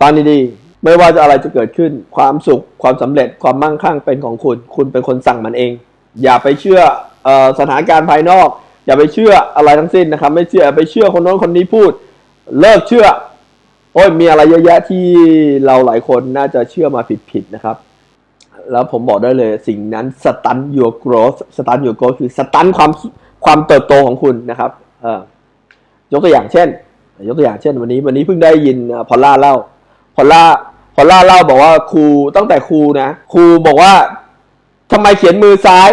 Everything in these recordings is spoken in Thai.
ฟังดีๆ ไม่ว่าจะอะไรจะเกิดขึ้น ความสุข ความสำเร็จ ความมั่งคั่งเป็นของคุณ คุณเป็นคนสั่งมันเอง อย่าไปเชื่ออสถานการณ์ภายนอก อย่าไปเชื่ออะไรทั้งสิ้นนะครับ ไม่เชื่อไปเชื่อคนโน้นคนนี้พูด เลิกเชื่อ โอ้ยมีอะไรเยอะแยะที่เราหลายคนน่าจะเชื่อมาผิดๆนะครับ แล้วผมบอกได้เลยสิ่งนั้นสตัน your growth สตัน your growth คือสตันความความเติบโตของคุณนะครับยกตัวอย่างเช่น ยกตัวอย่างเช่น วันนี้วันนี้เพิ่งได้ยินพอลล่าเล่า พอลล่าพอลล่าเล่าบอกว่าครูตั้งแต่ครูนะครูบอกว่าทำไมเขียนมือซ้าย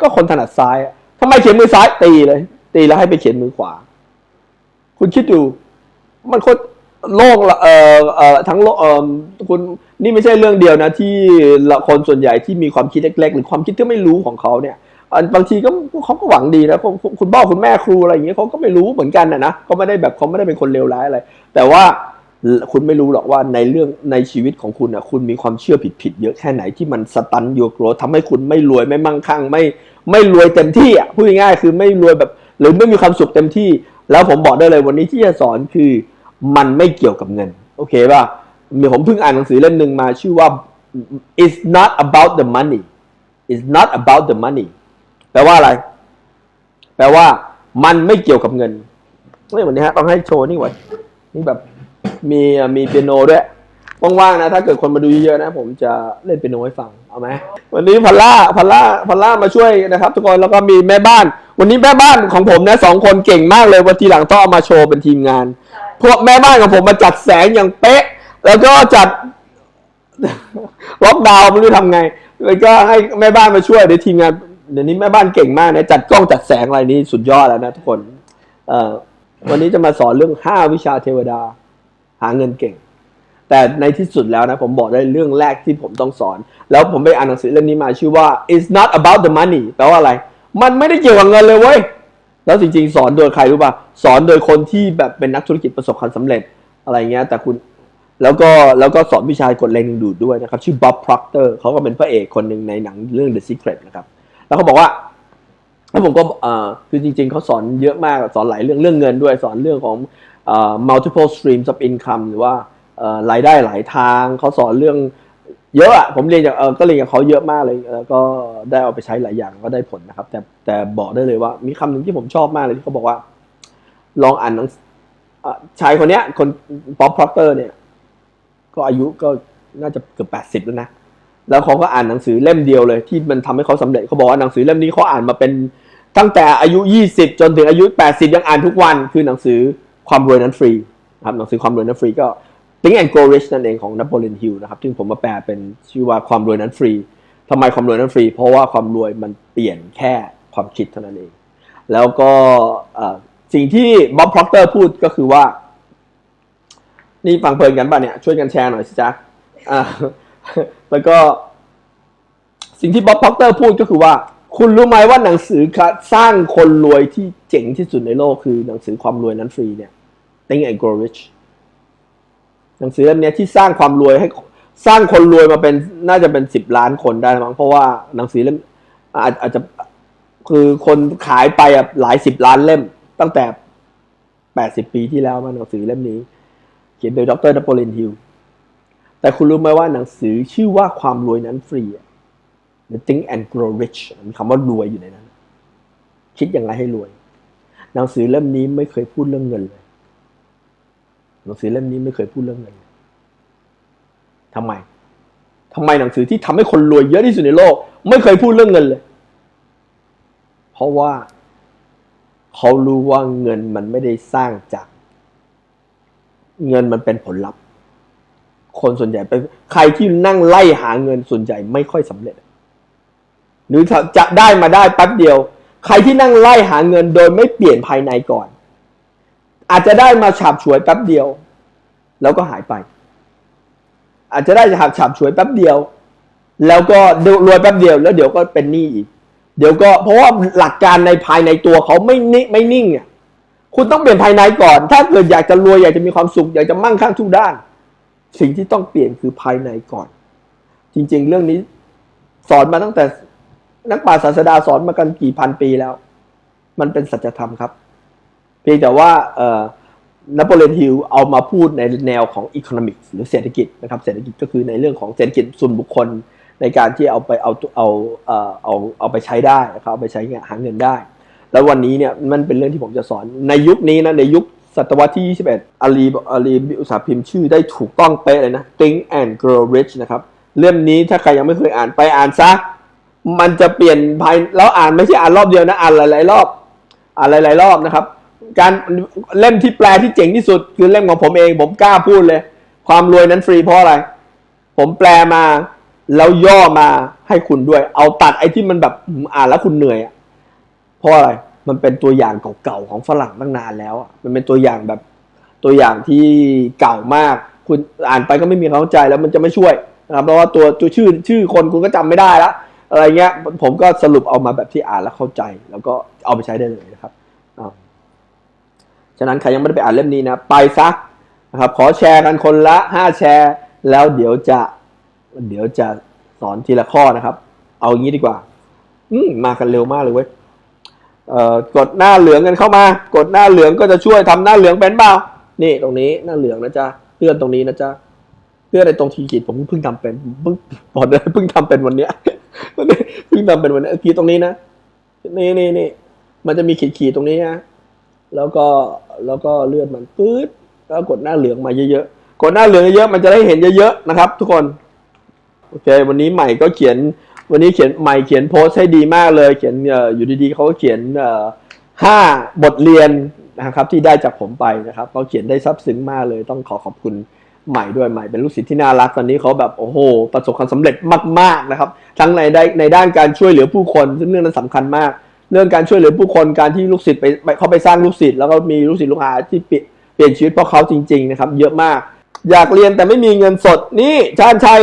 ก็คนถนัดซ้ายอะทำไมเขียนมือซ้ายตีเลย ตีแล้วให้ไปเขียนมือขวา คุณคิดดูมันโคตรโลกเอ่อเอ่อทั้งโลกเอ่อคุณนี่ไม่ใช่เรื่องเดียวนะ ที่ละคนส่วนใหญ่ที่มีความคิดเล็กๆ หรือความคิดที่ไม่รู้ของเขาเนี่ยอันบางทีก็เขาก็หวังดีนะคุณคุณพ่อคุณแม่ครูอะไรอย่างเงี้ยเขาก็ไม่รู้เหมือนกันนะนะเขาไม่ได้แบบเขาไม่ได้เป็นคนเลวร้ายอะไร แต่ว่า คุณไม่รู้หรอกว่าในเรื่องในชีวิตของคุณอะคุณมีความเชื่อผิดๆเยอะแค่ไหนที่มันสตันโยโกรทำให้คุณไม่รวยไม่มั่งคั่ง ไม่ไม่รวยเต็มที่อะพูดง่ายๆคือไม่รวยแบบ หรือไม่มีความสุขเต็มที่ แล้วผมบอกได้เลยวันนี้ที่จะสอนคือมันไม่เกี่ยวกับเงิน โอเคป่ะมีผมเพิ่งอ่านหนังสือเล่มหนึ่งมาชื่อว่า it's not about the money it's not about the money แปลว่าอะไร แปลว่ามันไม่เกี่ยวกับเงินเฮ้ยวันนี้ฮะต้องให้โชว์นี่ไว้นี่แบบ มีมีเปียโนด้วยว่างๆนะถ้าเกิดคนมาดูเยอะๆนะ ผมจะเล่นเปียโนให้ฟังเอาไหมวันนี้พัลล่าพัลล่าพัลล่ามาช่วยนะครับ ทุกคนแล้วก็มีแม่บ้าน วันนี้แม่บ้านของผมนะสองคนเก่งมากเลยวันทีหลังต้องเอามาโชว์เป็นทีมงาน พวกแม่บ้านของผมมาจัดแสงอย่างเป๊ะ แล้วก็จัดล็อกดาวน์ไม่รู้ทำไง แล้วก็ให้แม่บ้านมาช่วยเดี๋ยวทีมงานเดี๋ยวนี้แม่บ้านเก่งมากนะจัดกล้องจัดแสงอะไรนี้สุดยอดแล้วนะทุกคนเอ่อวันนี้จะมาสอนเรื่องห้าวิชาเทวดา หาเงินเก่ง แต่ในที่สุดแล้วนะผมบอกได้เรื่องแรกที่ผมต้องสอน แล้วผมไปอ่านหนังสือเล่มนี้มาชื่อว่า it's not about the money แปลว่าอะไร มันไม่ได้เกี่ยวกับเงินเลยเว้ยแล้วจริงๆ สอนโดยใครรู้ป่ะสอนโดยคนที่แบบเป็นนักธุรกิจประสบความสำเร็จอะไรเงี้ยแต่คุณแล้วก็แล้วก็สอนวิชากดแรงดึงดูดด้วยนะครับชื่อบ๊อบพ r อกเตอร์เขาก็เป็นพระเอกคนหนึ่งในหนังเรื่อง The Secret นะครับแล้วเขาบอกว่าแล้วผมก็เอ่อคือจริง ๆเขาสอนเยอะมากสอนหลายเรื่องเรื่องเงินด้วยสอนเรื่องของ multiple streams of income หรือว่ารายได้หลายทางเขาสอนเรื่องเยอะอะผมเรียนจากก็เรียนกับเขาเยอะมากเลยแล้วก็ได้เอาไปใช้หลายอย่างก็ได้ผลนะครับ แต่แต่บอกได้เลยว่ามีคำหนึ่งที่ผมชอบมากเลยที่เขาบอกว่า ลองอ่านหนังชายคนเนี้ย คนป๊อปพ r อกเตอร์เนี่ย ก็อายุก็น่าจะเกือบแปดสิบแล้วนะแล้วเขาก็อ่านหนังสือเล่มเดียวเลย ที่มันทำให้เขาสำเร็จเขาบอกว่าหนังสือเล่มนี้เขาอ่านมาเป็นตั้งแต่อายุ20จนถึงอายุ80ยังอ่านทุกวันคือหนังสือ ความรวยนั้นฟรีนะครับหนังสือความรวยนั้นฟรีก็ Think and Grow Rich นั่นเองของนโปเลียนฮิลนะครับซึ่งผมมาแปลเป็นชื่อว่าความรวยนั้นฟรีทำไมความรวยนั้นฟรี เพราะว่าความรวยมันเปลี่ยนแค่ความคิดเท่านั้นเอง แล้วก็สิ่งที่บ๊อบพ r อกเตอร์พูดก็คือว่า นี่ฟังเพลินกันป่ะเนี่ย ช่วยกันแชร์หน่อยสิจ๊ะอ่าแล้วก็ สิ่งที่บ๊อบพ็อกเตอร์พูดก็คือว่า คุณรู้ไหมว่าหนังสือสร้างคนรวยที่เจ๋งที่สุดในโลกคือหนังสือความรวยนั้นฟรีเนี่ย Think and Grow Rich หนังสือเล่มนี้ที่สร้างความรวยให้สร้างคนรวยมาเป็นน่าจะเป็นสิบล้านคนได้มั้งเพราะว่าหนังสือเล่มอาจอาจจะคือคนขายไปอะหลายสิบล้านเล่ม ตั้งแต่แปดสิบปีที่แล้วมาหนังสือเล่มนี้ เขียนโดยดรนโปเลียนฮิลแต่คุณรู้ไหมว่าหนังสือชื่อว่าความรวยนั้นฟรีอะ The Think and Grow Rich มีคำว่ารวยอยู่ในนั้น คิดยังไงให้รวย หนังสือเล่มนี้ไม่เคยพูดเรื่องเงินเลย หนังสือเล่มนี้ไม่เคยพูดเรื่องเงินเลยทำไมทำไมหนังสือที่ทำให้คนรวยเยอะที่สุดในโลก ไม่เคยพูดเรื่องเงินเลย เพราะว่าเขารู้ว่าเงินมันไม่ได้สร้างจาก เงินมันเป็นผลลัพธ์ คนส่วนใหญ่ไปใครที่นั่งไล่หาเงินส่วนใหญ่ไม่ค่อยสำเร็จ หรือจะได้มาได้แป๊บเดียว ใครที่นั่งไล่หาเงินโดยไม่เปลี่ยนภายในก่อน อาจจะได้มาฉาบฉวยแป๊บเดียว แล้วก็หายไป อาจจะได้ฉาบฉาบฉวยแป๊บเดียว แล้วก็รวยแป๊บเดียว แล้วเดี๋ยวก็เป็นหนี้อีก เดี๋ยวก็เพราะว่าหลักการในภายในตัวเขาไม่นิ่ไม่นิ่งอะคุณต้องเปลี่ยนภายในก่อน ถ้าเกิดอยากจะรวยอยากจะมีความสุข อยากจะมั่งคั่งทุกด้าน สิ่งที่ต้องเปลี่ยนคือภายในก่อน จริง ๆ เรื่องนี้สอนมาตั้งแต่นักปราชญ์ศาสดาสอนมากันกี่พันปีแล้ว มันเป็นสัจธรรมครับ เพียงแต่ว่าเออ นโปเลียนฮิลเอามาพูดในแนวของอีโคโนมิกหรือเศรษฐกิจนะครับเศรษฐกิจก็คือในเรื่องของเศรษฐกิจส่วนบุคคลในการที่เอาไปเอาเอาเอ่อเอาเอาไปใช้ได้นะครับเอาไปใช้หาเงินได้ แล้ววันนี้เนี่ยมันเป็นเรื่องที่ผมจะสอนในยุคนี้นะในยุคศตวรรษที่ 21 อาลีอาลีอุตสาหพิมพ์ชื่อได้ถูกต้องเป๊ะเลยนะ Think and Grow Rich นะครับเล่มนี้ถ้าใครยังไม่เคยอ่านไปอ่านซะ มันจะเปลี่ยนภายแล้วอ่านไม่ใช่อ่านรอบเดียวนะอ่านหลายๆรอบ อ่านหลายๆรอบนะครับ การเล่มที่แปลที่เจ๋งที่สุด คือเล่มของผมเอง ผมกล้าพูดเลย ความรวยนั้นฟรีเพราะอะไร ผมแปลมาแล้วย่อมาให้คุณด้วย เอาตัดไอ้ที่มันแบบอ่านแล้วคุณเหนื่อยอะเพราะอะไรมันเป็นตัวอย่างเก่าๆของฝรั่งตั้งนานแล้วอะมันเป็นตัวอย่างแบบตัวอย่างที่เก่ามาก คุณอ่านไปก็ไม่มีความเข้าใจแล้วมันจะไม่ช่วยนะครับเพราะว่าตัวตัวชื่อชื่อคนคุณก็จำไม่ได้ล้วอะไรเงี้ยผมก็สรุปเอามาแบบที่อ่านแล้วเข้าใจ แล้วก็เอาไปใช้ได้เลยนะครับ ฉะนั้นใครยังไม่ได้ไปอ่านเล่มนี้นะ ไปซักนะครับ ขอแชร์กันคนละห้าแชร์ แล้วเดี๋ยวจะ เดี๋ยวจะสอนทีละข้อนะครับ เอางี้ดีกว่า อืมมากันเร็วมากเลยเว้ยกดหน้าเหลืองกันเข้ามา กดหน้าเหลืองก็จะช่วยทำหน้าเหลืองเป็นเปล่า นี่ตรงนี้หน้าเหลืองนะจ๊ะเลื่อนตรงนี้นะจ๊ะเลื่อนในตรงทีขีดผมเพิ่งทำเป็นเพิ่งบอกเลยเพิ่งทำเป็นวันเนี้ยวันนี้เพิ่งทำเป็นวันนี้ขีดตรงนี้นะนี่นี่นี่มันจะมีขีดขีดๆตรงนี้นะแล้วก็ แล้วก็เลือนมันปื๊ดแล้วกดหน้าเหลืองมาเยอะๆ กดหน้าเหลืองเยอะๆ มันจะได้เห็นเยอะๆ นะครับ ทุกคน โอเค วันนี้ใหม่ก็เขียน วันนี้เขียนใหม่เขียนโพสต์ให้ดีมากเลย เขียนอยู่ดีๆเขาก็เขียนห้าบทเรียนนะครับที่ได้จากผมไปนะครับเขาเขียนได้ซับซึ้งมากเลย ต้องขอขอบคุณใหม่ด้วยใหม่เป็นลูกศิษย์ที่น่ารักตอนนี้เขาแบบโอ้โหประสบความสำเร็จมากๆนะครับ ทั้งในในด้านการช่วยเหลือผู้คนซึ่งเรื่องนั้นสำคัญมาก เรื่องการช่วยเหลือผู้คนการที่ลูกศิษย์ไปเขาไปสร้างลูกศิษย์แล้วก็มีลูกศิษย์ลูกหาที่เปลี่ยนชีวิตเพราะเขาจริง ๆ นะครับ เยอะมาก อยากเรียนแต่ไม่มีเงินสดนี่ชาญชัย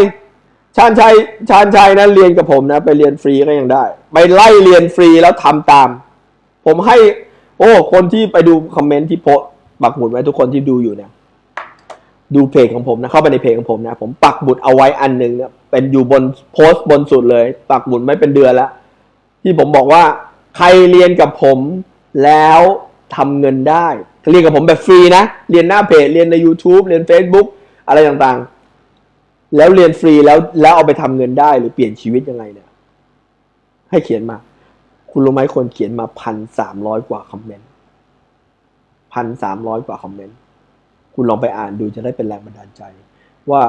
ชาญชัยชาญชัยนะเรียนกับผมนะ ไปเรียนฟรีก็ยังได้ ไปไล่เรียนฟรีแล้วทำตาม ผมให้ โอ้คนที่ไปดูคอมเมนต์ที่โพส์ปักหมุดไว้ทุกคนที่ดูอยู่เนี่ยดูเพจของผมนะเข้าไปในเพจของผมนะ ผมปักหมุดเอาไว้อันหนึ่งเนี่ยเป็นอยู่บนโพสต์บนสุดเลย ปักหมุดไม่เป็นเดือนแล้วที่ผมบอกว่า ใครเรียนกับผมแล้วทำเงินได้ เรียนกับผมแบบฟรีนะ เรียนหน้าเพจ เรียนใน YouTube เรียน Facebook อะไรต่างๆ แล้วเรียนฟรีแล้วแล้วเอาไปทำเงินได้หรือเปลี่ยนชีวิตยังไงเนี่ย ให้เขียนมา คุณรู้ไหมคนเขียนมาพันสามร้อยกว่าคอมเมนต์พันสามร้อยกว่าคอมเมนต์ คุณลองไปอ่านดูจะได้เป็นแรงบันดาลใจ ว่า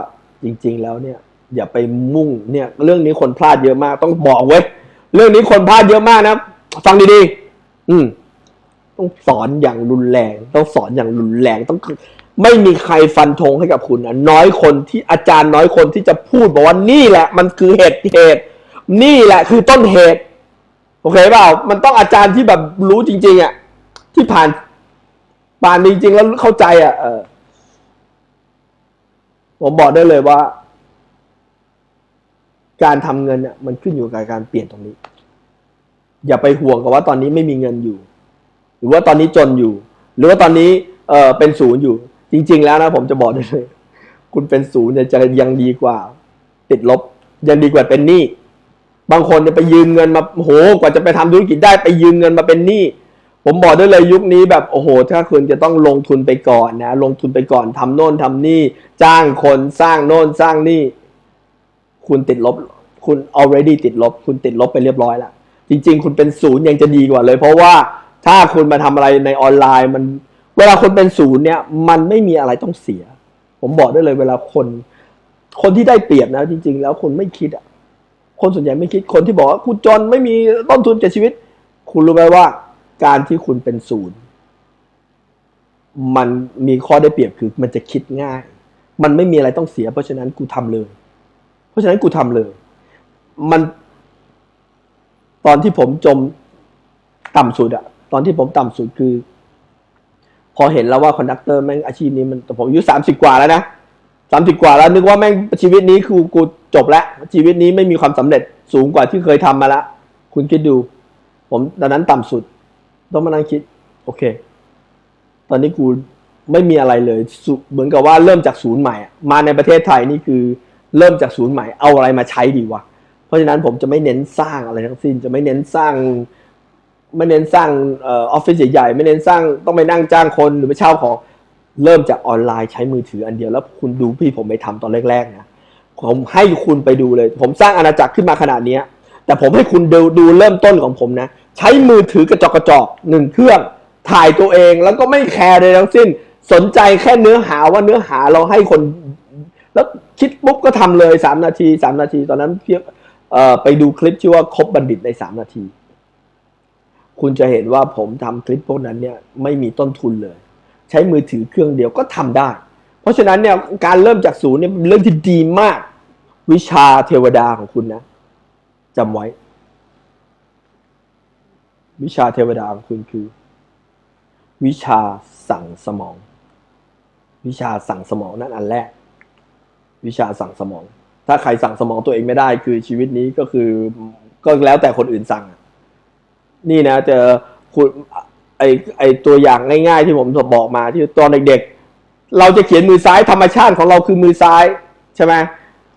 จริง ๆ แล้วเนี่ย อย่าไปมุ่งเนี่ย เรื่องนี้คนพลาดเยอะมาก ต้องบอกเว้ย เรื่องนี้คนพลาดเยอะมากนะ ฟังดีๆอืม ต้องสอนอย่างรุนแรง ต้องสอนอย่างรุนแรงต้องไม่มีใครฟันธงให้กับคุณนะน้อยคนที่อาจารย์น้อยคนที่จะพูดบอกว่านี่แหละ มันคือเหตุเหตุ นี่แหละ คือต้นเหตุโอเคเปล่ามันต้องอาจารย์ที่แบบรู้จริง ๆอะที่ผ่านผ่านจริง ๆ แล้วเข้าใจ อะ เออผมบอกได้เลยว่า การทำเงินเนี่ยมันขึ้นอยู่กับการเปลี่ยนตรงนี้ อย่าไปห่วงกับว่าตอนนี้ไม่มีเงินอยู่ หรือว่าตอนนี้จนอยู่ หรือว่าตอนนี้เออเป็นศูนย์อยู่ จริง ๆ แล้วนะผมจะบอกได้เลย คุณเป็นศูนย์เนี่ยจะยังดีกว่า ติดลบยังดีกว่าเป็นหนี้บางคนเนี่ยไปยืมเงินมาโหกว่าจะไปทำธุรกิจได้ไปยืมเงินมาเป็นหนี้ผมบอกได้เลยยุคนี้แบบโอ้โห ถ้าคุณจะต้องลงทุนไปก่อนนะ ลงทุนไปก่อนทำโน่นทำนี่ จ้างคนสร้างโน่นสร้างนี่ คุณติดลบ คุณ already ติดลบ คุณติดลบไปเรียบร้อยแล้ว จริง ๆ คุณเป็นศูนย์ยังจะดีกว่าเลย เพราะว่าถ้าคุณมาทำอะไรในออนไลน์มัน เวลาคนเป็นศูนย์เนี่ย มันไม่มีอะไรต้องเสีย ผมบอกได้เลย เวลาคน คนที่ได้เปรียบนะจริง ๆ แล้วคนไม่คิดอะคนส่วนใหญ่ไม่คิดคนที่บอกว่าคุณจนไม่มีต้นทุนกับชีวิต คุณรู้ไหมว่า การที่คุณเป็นศูนย์มันมีข้อได้เปรียบคือ มันจะคิดง่าย มันไม่มีอะไรต้องเสีย เพราะฉะนั้นกูทำเลย เพราะฉะนั้นกูทำเลย มัน ตอนที่ผมจมต่ำสุดอะตอนที่ผมต่ำสุดคือ พอเห็นแล้วว่าคอนดักเตอร์แม่งอาชีพนี้มันแต่ผมอายุสามสิบกว่าแล้วนะสามสิบกว่าแล้ว นึกว่าแม่งชีวิตนี้คือกูจบแล้ว ชีวิตนี้ไม่มีความสำเร็จสูงกว่าที่เคยทำมาแล้วคุณคิดดู ผมตอนนั้นต่ำสุด ต้องมานั่งคิด โอเค ตอนนี้กูไม่มีอะไรเลยเหมือนกับว่าเริ่มจากศูนย์ใหม่มาในประเทศไทยนี่คือ เริ่มจากศูนย์ใหม่เอาอะไรมาใช้ดีวะ เพราะฉะนั้นผมจะไม่เน้นสร้างอะไรทั้งสิ้น จะไม่เน้นสร้าง ไม่เน้นสร้างออฟฟิศใหญ่ๆไม่เน้นสร้างต้องไปนั่งจ้างคนหรือไปเช่าของเริ่มจากออนไลน์ใช้มือถืออันเดียวแล้วคุณดูพี่ผมไปทำตอนแรกๆนะผมให้คุณไปดูเลย ผมสร้างอาณาจักรขึ้นมาขนาดนี้แต่ผมให้คุณดูดูเริ่มต้นของผมนะ ใช้มือถือกระจกกระจกหนึ่งเครื่อง ถ่ายตัวเองแล้วก็ไม่แคร์เลยทั้งสิ้น สนใจแค่เนื้อหาว่าเนื้อหาเราให้คน แล้วคิดปุ๊บก็ทำเลยสามนาทีสามนาทีตอนนั้นเพียง ไปดูคลิปชื่อว่าคบบัณฑิตในสามนาที คุณจะเห็นว่าผมทำคลิปพวกนั้นเนี่ยไม่มีต้นทุนเลย ใช้มือถือเครื่องเดียวก็ทำได้ เพราะฉะนั้นเนี่ยการเริ่มจากศูนย์เนี่ยเป็นเรื่องที่ดีมาก วิชาเทวดาของคุณนะจำไว้ วิชาเทวดาของคุณคือ วิชาสั่งสมอง วิชาสั่งสมองนั่นอันแรก วิชาสั่งสมอง ถ้าใครสั่งสมองตัวเองไม่ได้ คือชีวิตนี้ก็คือก็แล้วแต่คนอื่นสั่ง นี่นะเจอคุณไอไอตัวอย่างง่าย ๆ ที่ผมบอกมาที่ตอนเด็กๆ เราจะเขียนมือซ้ายธรรมชาติของเราคือมือซ้ายใช่ไหม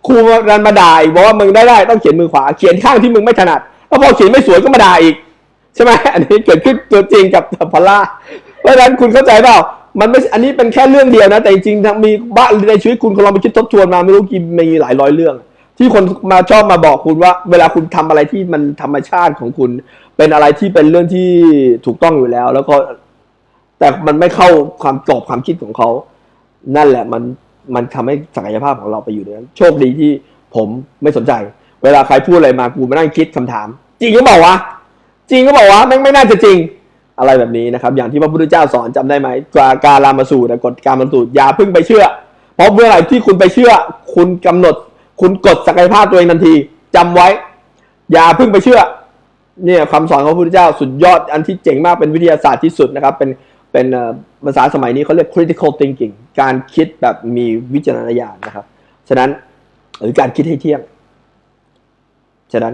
ครูรันมาด่าอีกบอกว่ามึงได้ได้ต้องเขียนมือขวาเขียนข้างที่มึงไม่ถนัดแล้วพอเขียนไม่สวยก็มาด่าอีก ใช่ไหมอันนี้เกิดขึ้นตัวจริงกับพอลล่าเพราะฉะนั้นคุณเข้าใจเปล่า มันไม่อันนี้เป็นแค่เรื่องเดียวนะ แต่จริงๆทั้งมีบ้านในชีวิตคุณคุณลองไปคิดทบทวนมาไม่รู้กี่มีหลายร้อยเรื่อง ที่คนมาชอบมาบอกคุณว่า เวลาคุณทำอะไรที่มันธรรมชาติของคุณ เป็นอะไรที่เป็นเรื่องที่ถูกต้องอยู่แล้ว แล้วก็ แต่มันไม่เข้าความกรอบความคิดของเขา นั่นแหละมันมันทำให้ศักยภาพของเราไปอยู่ในนั้นโชคดีที่ผมไม่สนใจ เวลาใครพูดอะไรมากูมานั่งคิดคำถาม จริงก็บอกว่าจริงก็บอกว่าแม่ไม่น่าจะจริง อะไรแบบนี้นะครับ อย่างที่พระพุทธเจ้าสอนจำได้ไหมกาการามาสูตรกฎการมาสูตรอย่าเพิ่งไปเชื่อ เพราะเมื่อไหร่ที่คุณไปเชื่อ คุณกำหนด คุณกดศักยภาพตัวเองทันทีจำไว้ อย่าเพิ่งไปเชื่อ เนี่ยคำสอนของพระพุทธเจ้าสุดยอดอันที่เจ๋งมากเป็นวิทยาศาสตร์ที่สุดนะครับ เป็นเป็นภาษาสมัยนี้เขาเรียก critical thinking การคิดแบบมีวิจารณญาณนะครับ ฉะนั้นหรือการคิดให้เที่ยง ฉะนั้น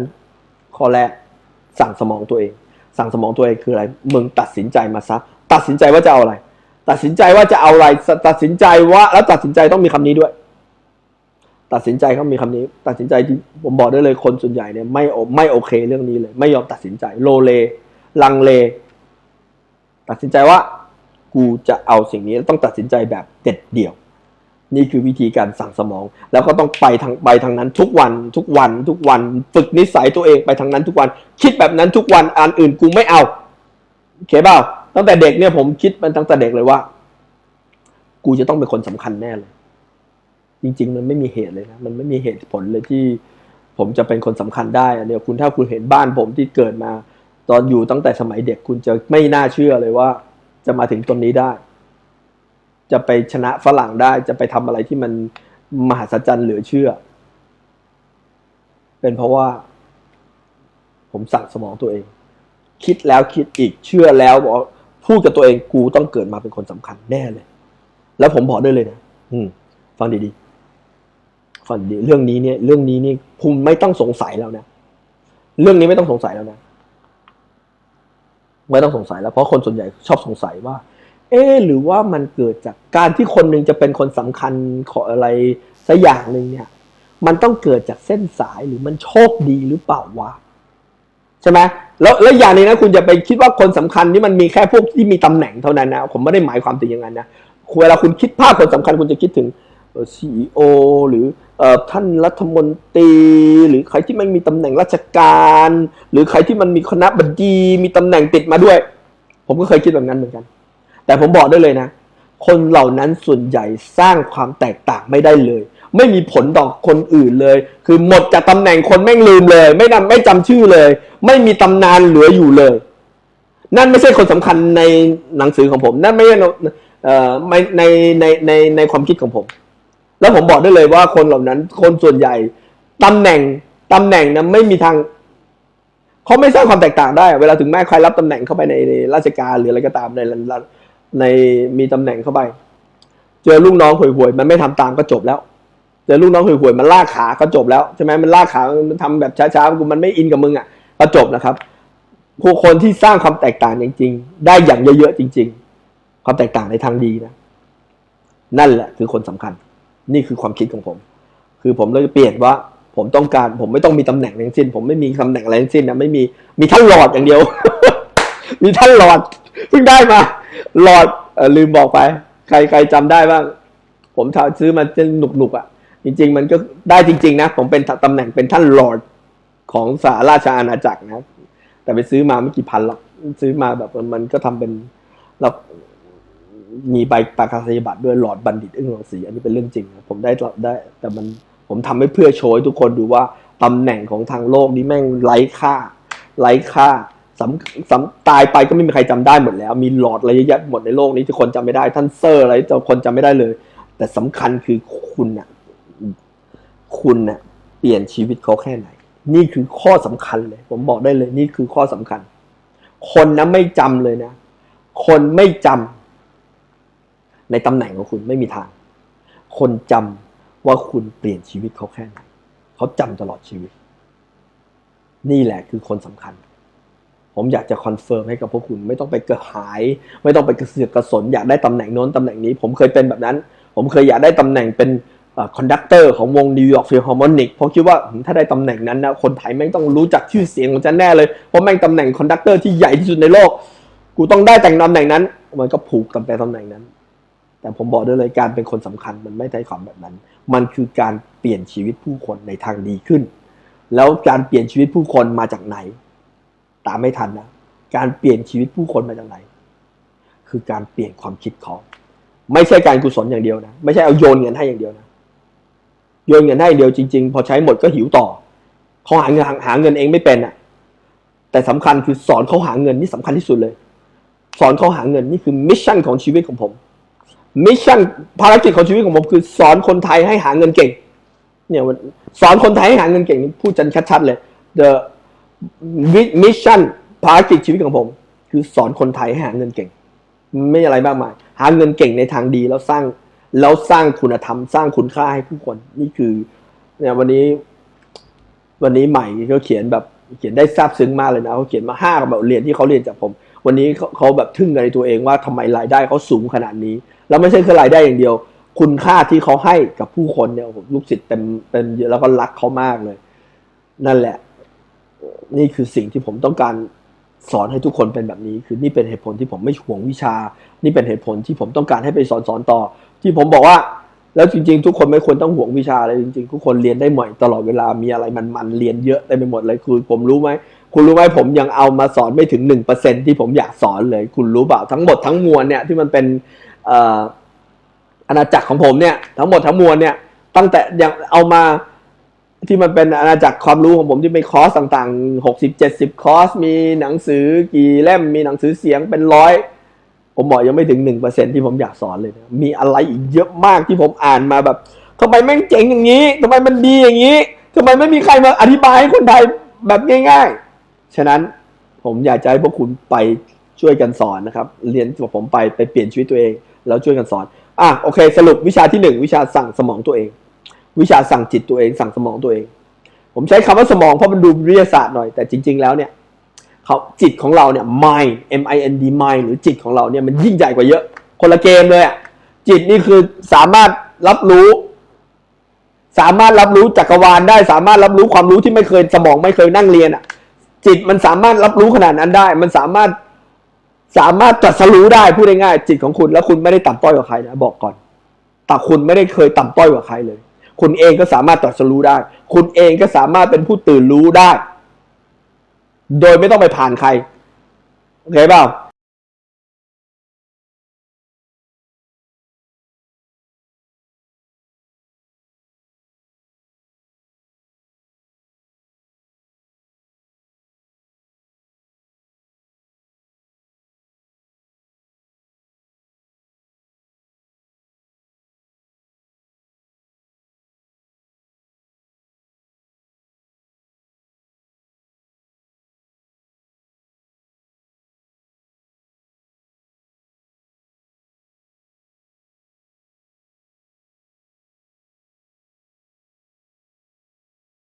ข้อแรกสั่งสมองตัวเอง สั่งสมองตัวเองคืออะไร มึงตัดสินใจมาซะ ตัดสินใจว่าจะเอาอะไร ตัดสินใจว่าจะเอาอะไร ตัดสินใจว่า แล้วตัดสินใจต้องมีคำนี้ด้วย ตัดสินใจเขามีคำนี้ ตัดสินใจที่ผมบอกได้เลยคนส่วนใหญ่เนี่ยไม่โอไม่โอเคเรื่องนี้เลย ไม่ยอมตัดสินใจ โลเล ลังเล ตัดสินใจว่า กูจะเอาสิ่งนี้ต้องตัดสินใจแบบเด็ดเดี่ยว นี่คือวิธีการสั่งสมอง แล้วก็ต้องไปทางไปทางนั้นทุกวันทุกวันทุกวัน ฝึกนิสัยตัวเองไปทางนั้นทุกวัน คิดแบบนั้นทุกวันอันอื่นกูไม่เอาโอเคเปล่าตั้งแต่เด็กเนี่ยผมคิดมันตั้งแต่เด็กเลยว่า กูจะต้องเป็นคนสำคัญแน่เลย จริง ๆ มันไม่มีเหตุเลยนะมันไม่มีเหตุผลเลยที่ ผมจะเป็นคนสำคัญได้อันเนี้ยคุณถ้าคุณเห็นบ้านผมที่เกิดมา ตอนอยู่ตั้งแต่สมัยเด็กคุณจะไม่น่าเชื่อเลยว่า จะมาถึงตรงนี้ได้ จะไปชนะฝรั่งได้ จะไปทำอะไรที่มันมหัศจรรย์เหลือเชื่อ เป็นเพราะว่า ผมสั่งสมองตัวเอง คิดแล้วคิดอีกเชื่อแล้วบอกพูดกับตัวเองกูต้องเกิดมาเป็นคนสำคัญแน่เลย แล้วผมบอกได้เลยนะอืม ฟังดีๆฟังดีเรื่องนี้เนี่ย เรื่องนี้นี่คุณไม่ต้องสงสัยแล้วนะเรื่องนี้ไม่ต้องสงสัยแล้วนะไม่ต้องสงสัยแล้วเพราะคนส่วนใหญ่ชอบสงสัยว่า เอ๊หรือว่ามันเกิดจากการที่คนหนึ่งจะเป็นคนสำคัญขออะไรสักอย่างหนึ่งเนี่ย มันต้องเกิดจากเส้นสายหรือมันโชคดีหรือเปล่าวะใช่ไหมแล้วแล้วอย่างนี้นะคุณจะไปคิดว่าคนสำคัญนี่มันมีแค่พวกที่มีตำแหน่งเท่านั้นนะผมไม่ได้หมายความถึงอย่างนั้นนะเวลาคุณคิดภาพคนสำคัญคุณจะคิดถึงซีอหรือเอ่อท่านรัฐมนตรี หรือใครที่มันมีตำแหน่งราชการ หรือใครที่มันมีคณะบดี มีตำแหน่งติดมาด้วย ผมก็เคยคิดแบบนั้นเหมือนกัน แต่ผมบอกได้เลยนะ คนเหล่านั้นส่วนใหญ่สร้างความแตกต่างไม่ได้เลย ไม่มีผลต่อคนอื่นเลย คือหมดจากตำแหน่งคนแม่งลืมเลย ไม่นำไม่จำชื่อเลย ไม่มีตำนานเหลืออยู่เลย นั่นไม่ใช่คนสำคัญในหนังสือของผม นั่นไม่ใช่เอ่อไม่ในในในในความคิดของผม แล้วผมบอกได้เลยว่าคนเหล่านั้น คนส่วนใหญ่ตำแหน่งตำแหน่งนะไม่มีทางเขาไม่สร้างความแตกต่างได้ เวลาถึงแม้ใครรับตำแหน่งเข้าไปในในราชการหรืออะไรก็ตามใน ในมีตำแหน่งเข้าไป เจอลูกน้องห่วยๆมันไม่ทำตามก็จบแล้ว เจอลูกน้องห่วยๆมันลากขาก็จบแล้วใช่ไหมมันลากขา มันทำแบบช้าๆกูมันไม่อินกับมึงอะก็จบนะครับผู้คนที่สร้างความแตกต่างจริง ๆ ได้อย่างเยอะๆจริง ๆ ความแตกต่างในทางดีนะ นั่นแหละคือคนสำคัญ นี่คือความคิดของผม คือผมเลยเปลี่ยนว่าผมต้องการ ผมไม่ต้องมีตำแหน่งทั้งสิ้น ผมไม่มีตำแหน่งอะไรทั้งสิ้นนะไม่มีมีท่านหลอดอย่างเดียว มีท่านหลอดเพิ่งได้มา หลอดอลืมบอกไป ใครใครจำได้บ้าง ผมถาซื้อมาจะหนุกหนุกอะ จริง ๆ มันก็ได้จริง ๆ นะ ผมเป็นตำแหน่งเป็นท่านลอดของสหราชาอาณาจักรนะ แต่ไปซื้อมาไม่กี่พันหรอก ซื้อมาแบบมันก็ทำเป็นเรามีใบประกาศนียบัตรด้วยหลอดบัณฑิตอึ้งรังสีอันนี้เป็นเรื่องจริงนะผมได้ได้ แต่มันผมทำให้เพื่อโชว์ให้ทุกคนดูว่าตำแหน่งของทางโลกนี้แม่งไร้ค่า ไร้ค่า สำสำตายไปก็ไม่มีใครจำได้หมดแล้ว มีหลอดอะไรเยอะแยะหมดในโลกนี้ที่คนจำไม่ได้ ท่านเซอร์อะไรจะคนจำไม่ได้เลย แต่สำคัญคือคุณน่ะ คุณน่ะ เปลี่ยนชีวิตเขาแค่ไหน นี่คือข้อสำคัญเลย ผมบอกได้เลย นี่คือข้อสำคัญ คนนะไม่จำเลยนะ คนไม่จำในตำแหน่งของคุณไม่มีทาง คนจำว่าคุณเปลี่ยนชีวิตเขาแค่ไหน เขาจำตลอดชีวิต นี่แหละคือคนสำคัญ ผมอยากจะคอนเฟิร์มให้กับพวกคุณไม่ต้องไปเกระหาย ไม่ต้องไปกระเสือกกระสนอยากได้ตำแหน่งโน้นตำแหน่งนี้ ผมเคยเป็นแบบนั้น ผมเคยอยากได้ตำแหน่งเป็นคอนดักเตอร์ของวง New York Philharmonic เพราะคิดว่าถ้าได้ตำแหน่งนั้นนะคนไทยแม่ต้องรู้จักชื่อเสียงของฉันแน่เลย เพราะแม่งตำแหน่งคอนดักเตอร์ที่ใหญ่ที่สุดในโลก กูต้องได้แต่งตำแหน่งนั้น มันก็ผูกกันไปตำแหน่งนั้น แต่ผมบอกได้เลยการเป็นคนสำคัญมันไม่ใช่ความแบบนั้น มันคือการเปลี่ยนชีวิตผู้คนในทางดีขึ้น แล้วการเปลี่ยนชีวิตผู้คนมาจากไหน ตามไม่ทันนะการเปลี่ยนชีวิตผู้คนมาจากไหน คือการเปลี่ยนความคิดเขาไม่ใช่การกุศลอย่างเดียวนะไม่ใช่เอาโยนเงินให้อย่างเดียวนะโยนเงินให้อย่างเดียวจริง ๆ พอใช้หมดก็หิวต่อเขาหาเงินหาเงินเองไม่เป็นอะ แต่สำคัญคือสอนเขาหาเงินนี่สำคัญที่สุดเลย สอนเขาหาเงินนี่คือมิชชั่นของชีวิตของผมมิชชั่นภารกิจของชีวิตของผมคือ สอนคนไทยให้หาเงินเก่ง เนี่ยสอนคนไทยให้หาเงินเก่งนี่พูดจันชัดๆเลย the mission ภารกิจชีวิตของผม คือสอนคนไทยให้หาเงินเก่ง ไม่อะไรมากมาย หาเงินเก่งในทางดีแล้วสร้างแล้วสร้างคุณธรรม สร้างคุณค่าให้ผู้คน นี่คือ เนี่ยวันนี้ วันนี้ใหม่เขาเขียนแบบเขียนได้ซาบซึ้งมากเลยนะเขาเขียนมาห้าแบบเรียนที่เขาเรียนจากผม วันนี้เขาแบบทึ่งในตัวเองว่าทำไมรายได้เขาสูงขนาดนี้ แล้วไม่ใช่แค่รายได้อย่างเดียว คุณค่าที่เขาให้กับผู้คนเนี่ยผมลูกศิษย์เต็มเต็มเยอะแล้วก็รักเขามากเลย นั่นแหละ นี่คือสิ่งที่ผมต้องการสอนให้ทุกคนเป็นแบบนี้ คือนี่เป็นเหตุผลที่ผมไม่ห่วงวิชา นี่เป็นเหตุผลที่ผมต้องการให้ไปสอนสอนต่อ ที่ผมบอกว่า แล้วจริง ๆ ทุกคนไม่ควรต้องห่วงวิชาเลยจริง ๆ ทุกคนเรียนได้หมดตลอดเวลามีอะไรมันๆเรียนเยอะเต็มไปหมดเลยคือผมรู้ไหมคุณรู้ไหมผมยังเอามาสอนไม่ถึงหนึ่งเปอร์เซ็นที่ผมอยากสอนเลย คุณรู้เปล่าทั้งหมดทั้งมวลเนี่ยที่มันเป็นเอ่ออาณาจักรของผมเนี่ยทั้งหมดทั้งมวลเนี่ยตั้งแต่ยังเอามา ที่มันเป็นอาณาจักรความรู้ของผมที่มีคอร์สต่างๆหกสิบเจ็ดสิบคอร์ส มีหนังสือกี่เล่ม มีหนังสือเสียงเป็นร้อย ผมบอกยังไม่ถึงหนึ่งเปอร์เซ็นที่ผมอยากสอนเลยนะมีอะไรอีกเยอะมากที่ผมอ่านมาแบบทำไมแม่งเจ๋งอย่างนี้ทำไมมันดีอย่างนี้ทำไมไม่มีใครมาอธิบายให้คนไทยแบบง่ายๆ ฉะนั้นผมอยากจะให้พวกคุณไปช่วยกันสอนนะครับ เรียนกับผมไปไปเปลี่ยนชีวิตตัวเอง แล้วช่วยกันสอน อะโอเค สรุปวิชาที่หนึ่งวิชาสั่งสมองตัวเอง วิชาสั่งจิตตัวเองสั่งสมองตัวเอง ผมใช้คำว่าสมองเพราะมันดูวิทยาศาสตร์หน่อยแต่จริง ๆ แล้วเนี่ยเขาจิตของเราเนี่ย mind m i n d mind หรือจิตของเราเนี่ยมันยิ่งใหญ่กว่าเยอะ คนละเกมเลยอะจิตนี่คือสามารถรับรู้ สามารถรับรู้จักรวาลได้ สามารถรับรู้ความรู้ที่ไม่เคยสมองไม่เคยนั่งเรียนอะจิตมันสามารถรับรู้ขนาดนั้นได้ มันสามารถสามารถตรัสรู้ได้พูดง่ายๆจิตของคุณ แล้วคุณไม่ได้ต่ำต้อยกว่าใครนะบอกก่อนแต่คุณไม่ได้เคยต่ำต้อยกว่าใครเลย คุณเองก็สามารถตรัสรู้ได้ คุณเองก็สามารถเป็นผู้ตื่นรู้ได้ โดยไม่ต้องไปผ่านใครโอเคเปล่า